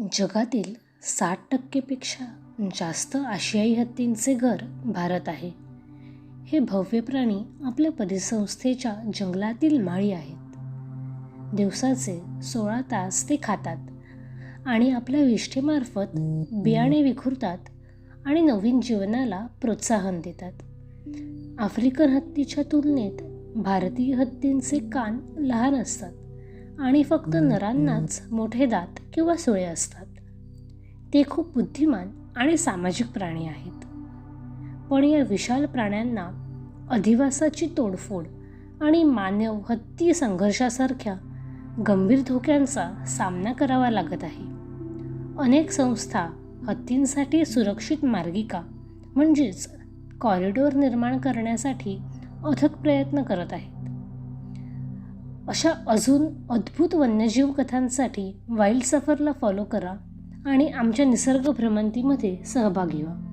जगातील साठ टक्केपेक्षा जास्त आशियाई हत्तींचे घर भारत आहे. हे भव्य प्राणी आपल्या परिसंस्थेच्या जंगलातील माळी आहेत. दिवसाचे सोळा तास ते खातात आणि आपल्या विष्ठेमार्फत बियाणे विखुरतात आणि नवीन जीवनाला प्रोत्साहन देतात. आफ्रिकन हत्तीच्या तुलनेत भारतीय हत्तींचे कान लहान असतात. आणि फक्त नरांनाच मोठे दात किंवा सुळे असतात. ते खूप बुद्धिमान आणि सामाजिक प्राणी आहेत. पण या विशाल प्राण्यांना अधिवासाची तोडफोड आणि मानव हत्ती संघर्षासारख्या गंभीर धोक्यांचा सामना करावा लागत आहे. अनेक संस्था हत्तींसाठी सुरक्षित मार्गिका म्हणजेच कॉरिडॉर निर्माण करण्यासाठी अथक प्रयत्न करत आहेत. अशा अजून अद्भुत वन्यजीव कथांसाठी वाईल्ड सफरला फॉलो करा आणि आमच्या निसर्ग भ्रमंतीमध्ये सहभागी व्हा.